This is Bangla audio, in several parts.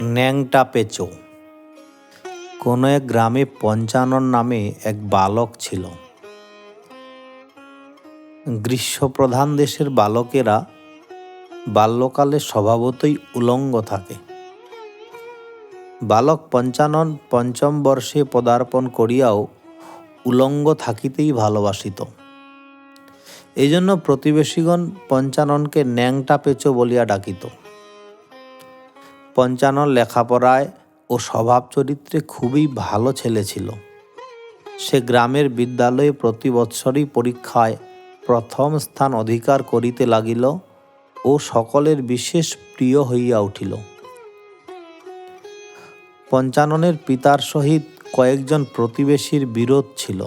ন্যাংটা পেঁচো কোনো এক গ্রামে পঞ্চানন নামে এক বালক ছিল। গ্রীষ্মপ্রধান দেশের বালকেরা বাল্যকালে স্বভাবতই উলঙ্গ থাকে। বালক পঞ্চানন পঞ্চম বর্ষে পদার্পণ করিয়াও উলঙ্গ থাকিতেই ভালোবাসিত। এই জন্য প্রতিবেশীগণ পঞ্চাননকে ন্যাংটা পেঁচো বলিয়া ডাকিত। পঞ্চানন লেখাপড়ায় ও স্বভাব চরিত্রে খুবই ভালো ছেলে ছিল। সে গ্রামের বিদ্যালয়ে প্রতি বৎসরই পরীক্ষায় প্রথম স্থান অধিকার করিতে লাগিল ও সকলের বিশেষ প্রিয় হইয়া উঠিল। পঞ্চাননের পিতার সহিত কয়েকজন প্রতিবেশীর বিরোধ ছিল।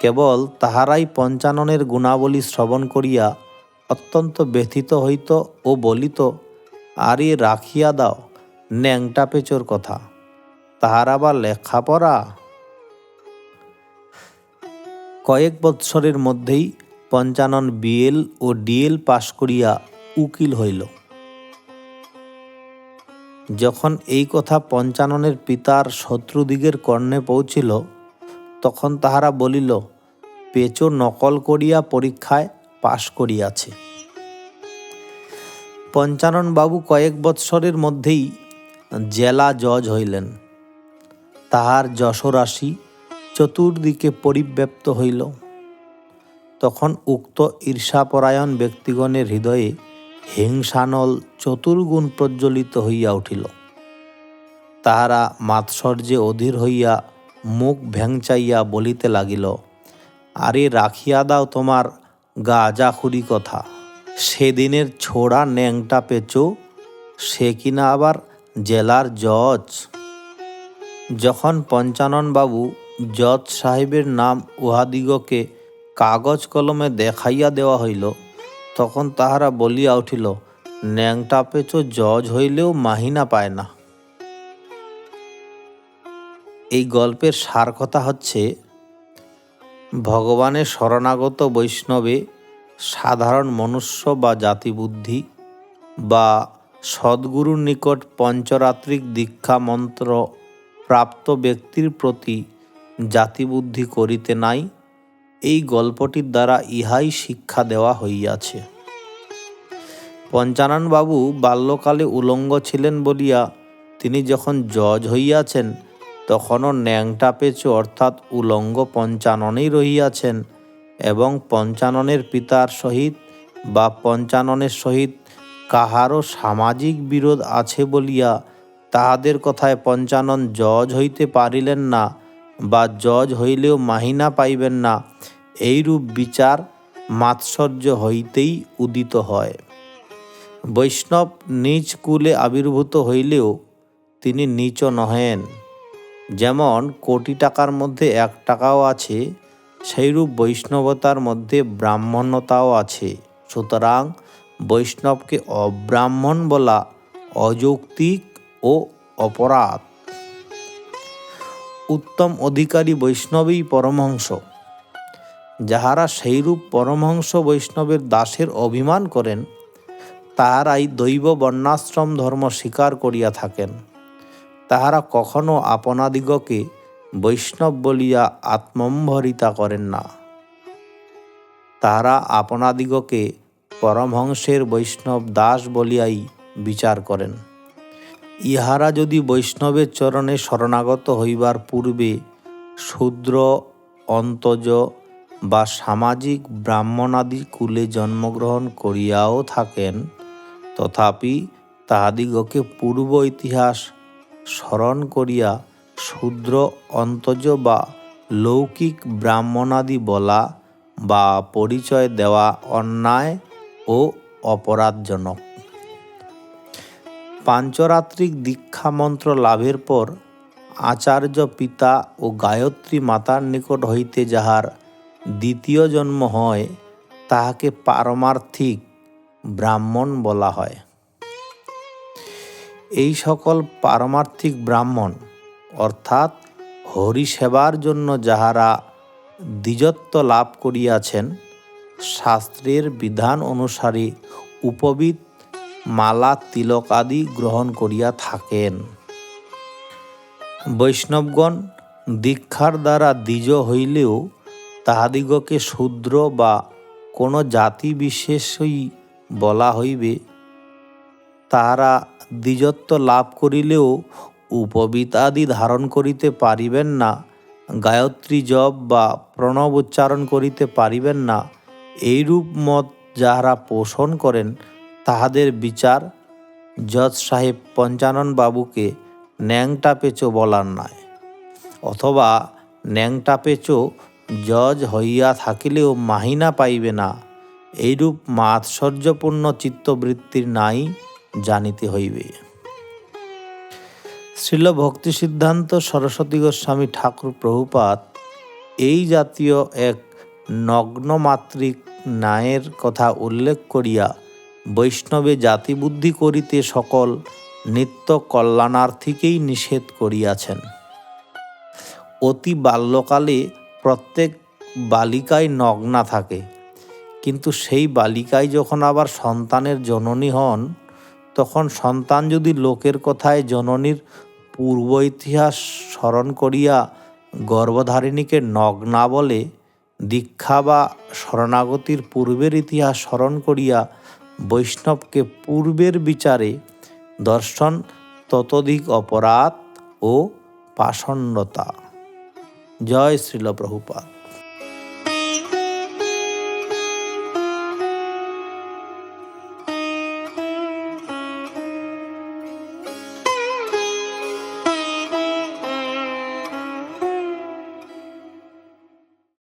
কেবল তাহারাই পঞ্চাননের গুণাবলী শ্রবণ করিয়া অত্যন্ত ব্যথিত হইত ও বলিত আরে রাখিয়া দাও, ন্যাংটা পেচোর কথা। তাহার আবার লেখাপড়া? কয়েক বৎসরের মধ্যেই পঞ্চানন বিএল ও ডিএল পাশ করিয়া উকিল হইল। যখন এই কথা পঞ্চাননের পিতার শত্রুদিগের কর্ণে পৌঁছিল, তখন তাহারা বলিল, পেচো নকল করিয়া পরীক্ষায় পাশ করিয়াছে। পঞ্চানন বাবু কয়েক বৎসরের মধ্যেই জেলা জজ হইলেন। তাহার যশরাশি চতুর্দিকে পরিব্যাপ্ত হইল। তখন উক্ত ঈর্ষাপরায়ণ ব্যক্তিগণের হৃদয়ে হিংসানল চতুর্গুণ প্রজ্বলিত হইয়া উঠিল। তাহারা মাৎসর্যে অধীর হইয়া মুখ ভ্যাংচাইয়া বলিতে লাগিল, আরে রাখিয়া দাও তোমার গাজাখুরি কথা। সেদিনের ছোড়া ন্যাংটা পেঁচো, সে কিনা আবার জেলার জজ? যখন পঞ্চানন বাবু জজ সাহেবের নাম উহাদিগকে কাগজ কলমে দেখাইয়া দেওয়া হইল, তখন তাহারা বলিয়া উঠিল, ন্যাংটা পেঁচো জজ হইলেও মাহিনা পায় না। এই গল্পের সার কথা হচ্ছে, ভগবানের শরণাগত বৈষ্ণবে সাধারণ মনুষ্য বা জাতিবুদ্ধি বা সদ্গুরুর নিকট পঞ্চরাত্রিক দীক্ষা মন্ত্র প্রাপ্ত ব্যক্তির প্রতি জাতিবুদ্ধি করিতে নাই, এই গল্পটির দ্বারা ইহাই শিক্ষা দেওয়া হইয়াছে। পঞ্চাননবাবু বাল্যকালে উলঙ্গ ছিলেন বলিয়া তিনি যখন জজ হইয়াছেন, তখনও ন্যাংটা পেঁচু অর্থাৎ উলঙ্গ পঞ্চাননেই রহিয়াছেন। এবং পঞ্চাননের পিতার সহিত বা পঞ্চাননের সহিত কাহারও সামাজিক বিরোধ আছে বলিয়া তাহাদের কথায় পঞ্চানন জজ হইতে পারিলেন না বা জজ হইলেও মাহিনা পাইবেন না, এইরূপ বিচার মাৎসর্য হইতেই উদিত হয়। বৈষ্ণব নিজ কুলে আবির্ভূত হইলেও তিনি নিচ নহেন। যেমন কোটি টাকার মধ্যে এক টাকাও আছে সেইরূপ বৈষ্ণবতার মধ্যে ব্রাহ্মণ্যতাও আছে। সুতরাং বৈষ্ণবকে অব্রাহ্মণ বলা অযৌক্তিক ও অপরাধ। উত্তম অধিকারী বৈষ্ণবই পরমহংস। যাহারা সেইরূপ পরমহংস বৈষ্ণবের দাসের অভিমান করেন, তাহারাই দৈব বর্ণাশ্রম ধর্ম স্বীকার করিয়া থাকেন। তাহারা কখনো আপনাদিগকে বৈষ্ণব বলিয়া আত্মম্ভরিতা করেন না। তাহারা আপনাদিগকে পরমহংসের বৈষ্ণব দাস বলিয়াই বিচার করেন। ইহারা যদি বৈষ্ণবের চরণে শরণাগত হইবার পূর্বে শূদ্র, অন্তজ বা সামাজিক ব্রাহ্মণাদি কুলে জন্মগ্রহণ করিয়াও থাকেন, তথাপি তাহাদিগকে পূর্ব ইতিহাস স্মরণ করিয়া শূদ্র অন্তজ বা লৌকিক ব্রাহ্মণাদি বলা বা পরিচয় দেওয়া অন্যায় ও অপরাধজনক। পাঞ্চরাত্রিক দীক্ষা মন্ত্র লাভের পর আচার্য পিতা ও গায়ত্রী মাতার নিকট হইতে যাহার দ্বিতীয় জন্ম হয়, তাহাকে পারমার্থিক ব্রাহ্মণ বলা হয়। এই সকল পারমার্থিক ব্রাহ্মণ অর্থাৎ হরিসেবার জন্য যাহারা দ্বিজত্ব লাভ করিয়াছেন, শাস্ত্রের বিধান অনুসারে উপবিদ মালা, তিলক আদি গ্রহণ করিয়া থাকেন। বৈষ্ণবগণ দীক্ষার দ্বারা দ্বিজ হইলেও তাহাদিগকে শূদ্র বা কোনো জাতি বিশেষই বলা হইবে। তাহারা দ্বিজত্ব লাভ করিলেও উপবিতাদি ধারণ করিতে পারিবেন না, গায়ত্রী জপ বা প্রণব উচ্চারণ করিতে পারিবেন না, এইরূপ মত যাহারা পোষণ করেন, তাহাদের বিচার জজ সাহেব পঞ্চানন বাবুকে ন্যাংটা পেচো বলার নয় অথবা ন্যাংটা পেচো জজ হইয়া থাকিলেও মাহিনা পাইবে না, এইরূপ মাৎসর্যপূর্ণ চিত্তবৃত্তির নাই জানিতে হইবে। শ্রীল ভক্তি সিদ্ধান্ত সরস্বতী গোস্বামী ঠাকুর প্রভুপাত এই জাতীয় এক নগ্নমাত্রিক ন্যায়ের কথা উল্লেখ করিয়া বৈষ্ণবে জাতিবুদ্ধি করিতে সকল নিত্য কল্যাণার্থীকেই নিষেধ করিয়াছেন। অতি বাল্যকালে প্রত্যেক বালিকায় নগ্না থাকে, কিন্তু সেই বালিকায় যখন আবার সন্তানের জননী হন তখন সন্তান যদি লোকের কথায় জননীর পূর্ব ইতিহাস স্মরণ করিয়া গর্ভধারিণীকে নগ্না বলে, দীক্ষা বা শরণাগতির পূর্বের ইতিহাস স্মরণ করিয়া বৈষ্ণবকে পূর্বের বিচারে দর্শন ততোধিক অপরাধ ও পাষণ্ডতা। জয় শ্রীল প্রভুপাত